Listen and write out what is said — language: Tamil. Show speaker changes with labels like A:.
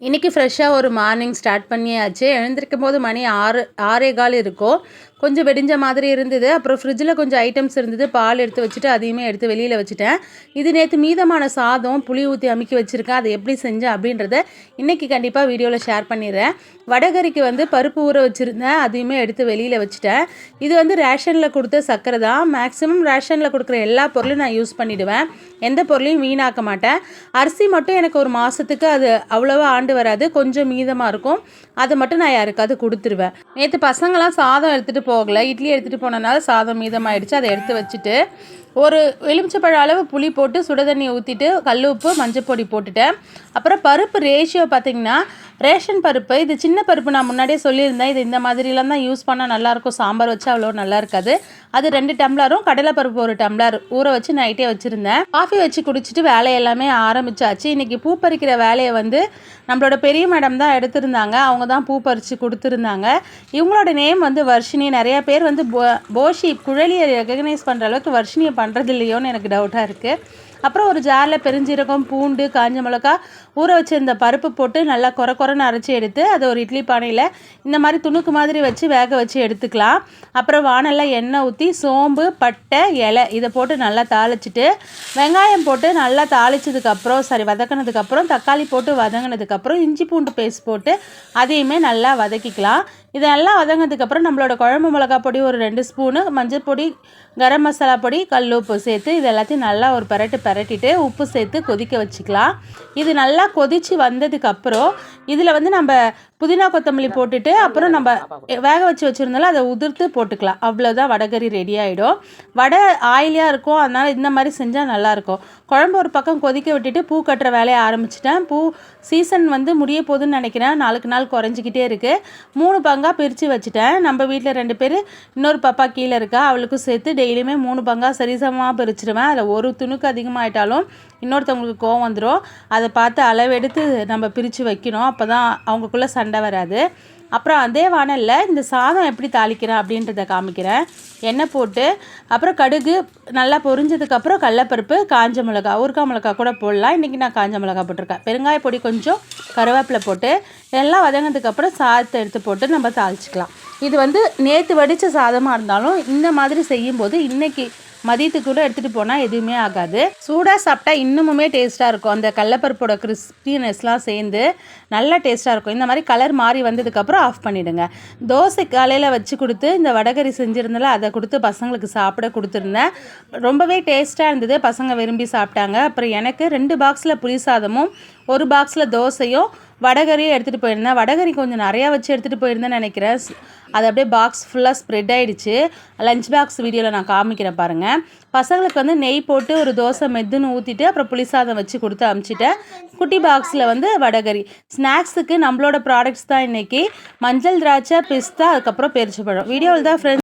A: இன்றைக்கி ஃப்ரெஷ்ஷாக ஒரு மார்னிங் ஸ்டார்ட் பண்ணியாச்சு. எழுந்திருக்கும் போது மணி ஆறு ஆறே கால் இருக்கும். கொஞ்சம் வெடிஞ்ச மாதிரி இருந்தது. அப்புறம் ஃப்ரிட்ஜில் கொஞ்சம் ஐட்டம்ஸ் இருந்தது. பால் எடுத்து வச்சுட்டு அதையுமே எடுத்து வெளியில் வச்சுட்டேன். இது நேற்று மீதமான சாதம் புளி ஊற்றி அமுக்கி வச்சுருக்கேன். அதை எப்படி செஞ்சேன் அப்படின்றத இன்றைக்கி கண்டிப்பாக வீடியோவில் ஷேர் பண்ணிடுறேன். வடகரிக்கு வந்து பருப்பு ஊற வச்சுருந்தேன். அதையுமே எடுத்து வெளியில் வச்சுட்டேன். இது வந்து ரேஷனில் கொடுத்த சர்க்கரை தான். மேக்ஸிமம் ரேஷனில் கொடுக்குற எல்லா பொருளும் நான் யூஸ் பண்ணிவிடுவேன் எந்த பொருளையும் வீணாக்க மாட்டேன். அரிசி மட்டும் எனக்கு ஒரு மாதத்துக்கு அது அவ்வளோவா ஆண்டு வராது. கொஞ்சம் மீதமாக இருக்கும். அதை மட்டும் நான் யாருக்காவது கொடுத்துருவேன். நேற்று பசங்களாம் சாதம் எடுத்துகிட்டு போகலை. இட்லி எடுத்துகிட்டு போனனால சாதம் மீதமாயிடுச்சு. அதை எடுத்து வச்சுட்டு ஒரு எலுமிச்சப்பழ அளவு புளி போட்டு சுட தண்ணி ஊற்றிட்டு கல் உப்பு மஞ்சள் பொடி போட்டுட்டேன். அப்புறம் பருப்பு ரேஷியோ பார்த்திங்கன்னா ரேஷன் பருப்பு இது சின்ன பருப்பு நான் முன்னாடியே சொல்லியிருந்தேன். இது இந்த மாதிரிலாம் தான் யூஸ் பண்ணால் நல்லாயிருக்கும் சாம்பார் வச்சா அவ்வளோ நல்லா இருக்காது. அது ரெண்டு டம்ளரும் கடலைப்பருப்பு ஒரு டம்ளர் ஊற வச்சு நைட்டே வச்சுருந்தேன். காஃபி வச்சு குடிச்சிட்டு வேலை எல்லாமே ஆரம்பிச்சாச்சு. இன்றைக்கி பூ பறிக்கிற வேலையை வந்து நம்மளோட பெரிய மேடம் தான் எடுத்திருந்தாங்க. அவங்க தான் பூ பறித்து கொடுத்துருந்தாங்க. இவங்களோட நேம் வந்து வர்ஷினி. நிறையா பேர் வந்து போ போஷி குழலியை ரெகக்னைஸ் பண்ணுற அளவுக்கு வர்ஷினியை பண்ணுறது இல்லையோன்னு எனக்கு டவுட்டாக இருக்குது அப்புறம் ஒரு ஜாரில் பெருஞ்சீரகம் பூண்டு காஞ்ச மிளகா ஊற வச்சிருந்த பருப்பு போட்டு நல்லா குறை குறைன்னு அரைச்சி எடுத்து அதை ஒரு இட்லி பானையில் இந்த மாதிரி துணுக்கு மாதிரி வச்சு வேக வச்சு எடுத்துக்கலாம். அப்புறம் வானலில் எண்ணெய் ஊற்றி சோம்பு பட்டை இலை இதை போட்டு நல்லா தாளிச்சிட்டு வெங்காயம் போட்டு நல்லா தாளிச்சதுக்கப்புறம் சரி வதக்கினதுக்கப்புறம் தக்காளி போட்டு வதங்கினதுக்கப்புறம் இஞ்சி பூண்டு பேஸ்ட் போட்டு அதையுமே நல்லா வதக்கிக்கலாம். இதெல்லாம் வதங்கினதுக்கப்புறம் நம்மளோட குழம்பு மிளகா பொடி ஒரு ரெண்டு ஸ்பூனு மஞ்சள் பொடி கரம் மசாலா பொடி கல் உப்பு சேர்த்து இது எல்லாத்தையும் நல்லா ஒரு பரட்டு பரட்டிட்டு உப்பு சேர்த்து கொதிக்க வச்சுக்கலாம். இது நல்லா கொதித்து வந்ததுக்கப்புறம் இதில் வந்து நம்ம புதினா கொத்தமல்லி போட்டுட்டு அப்புறம் நம்ம வேக வச்சு வச்சுருந்தாலும் அதை உதிர்த்து போட்டுக்கலாம். அவ்வளோதான் வடகறி ரெடி ஆகிடும் வடை ஆயிலியாக இருக்கும். அதனால் இந்த மாதிரி செஞ்சால் நல்லாயிருக்கும் குழம்பு ஒரு பக்கம் கொதிக்க விட்டுட்டு பூ கட்டுற வேலையை ஆரம்பிச்சிட்டேன். பூ சீசன் வந்து முடிய போகுதுன்னு நினைக்கிறேன். நாளுக்கு நாள் குறைஞ்சிக்கிட்டே இருக்குது மூணு பங்கு பங்காக பிரித்து வச்சுட்டேன். நம்ம வீட்டில் ரெண்டு பேர் இன்னொரு பாப்பா கீழே இருக்கா அவளுக்கும் சேர்த்து டெய்லியுமே மூணு பங்காக சரிசமமாக பிரிச்சிடுவேன். அதில் ஒரு துணுக்கு அதிகமாகிட்டாலும் இன்னொருத்தவங்களுக்கு கோவம் வந்துடும் அதை பார்த்து அளவெடுத்து நம்ம பிரித்து வைக்கணும். அப்போ தான் அவங்களுக்குள்ளே சண்டை வராது. அப்புறம் அதே வானலில் இந்த சாதம் எப்படி தாளிக்கிறேன் அப்படின்றத காமிக்கிறேன். எண்ணெய் போட்டு அப்புறம் கடுகு நல்லா பொரிஞ்சதுக்கப்புறம் கடலப்பருப்பு காஞ்ச மிளகா ஊறுக்கா மிளகா கூட போடலாம். இன்றைக்கி நான் காஞ்ச மிளகா போட்டிருக்கேன். பெருங்காய பொடி கொஞ்சம் கருவேப்பிலை போட்டு எல்லாம் வதங்கினதுக்கப்புறம் சாதத்தை எடுத்து போட்டு நம்ம தாளிச்சிக்கலாம். இது வந்து நேற்று வடித்த சாதமாக இருந்தாலும் இந்த மாதிரி செய்யும்போது இன்றைக்கி மதியத்துக்கு கூட எடுத்துகிட்டு போனால் எதுவுமே ஆகாது. சூடாக சாப்பிட்டா இன்னுமுமே டேஸ்ட்டாக இருக்கும். அந்த கடலப்பருப்போட கிறிஸ்பினஸ்லாம் சேர்ந்து நல்லா டேஸ்ட்டாக இருக்கும். இந்த மாதிரி கலர் மாறி வந்ததுக்கப்புறம் ஆஃப் பண்ணிவிடுங்க தோசை காலையில் வச்சு கொடுத்து இந்த வடகரி செஞ்சுருந்தால அதை கொடுத்து பசங்களுக்கு சாப்பிட கொடுத்துருந்தேன். ரொம்பவே டேஸ்ட்டாக இருந்தது. பசங்க விரும்பி சாப்பிட்டாங்க. அப்புறம் எனக்கு ரெண்டு பாக்ஸில் புளி சாதமும் ஒரு பாக்ஸில் தோசையும் வடகரியும் எடுத்துகிட்டு போயிருந்தேன். வடகரி கொஞ்சம் நிறையா வச்சு எடுத்துகிட்டு போயிருந்தேன்னு நினைக்கிறேன். அது அப்படியே பாக்ஸ் ஃபுல்லாக ஸ்ப்ரெட் ஆகிடுச்சு லஞ்ச் பாக்ஸ் வீடியோவில் நான் காமிக்கிறேன் பாருங்கள் பசங்களுக்கு வந்து நெய் போட்டு ஒரு தோசை மெத்துன்னு ஊற்றிட்டு அப்புறம் புளிசாதம் வச்சு கொடுத்து அமுச்சிட்டேன். குட்டி பாக்ஸில் வந்து வடகரி. ஸ்நாக்ஸுக்கு நம்மளோட ப்ராடக்ட்ஸ் தான் இன்றைக்கி மஞ்சள் திராட்சை பிஸ்தா அதுக்கப்புறம் பெரிச்சப்பழம் வீடியோவில் தான் ஃப்ரெண்ட்ஸ்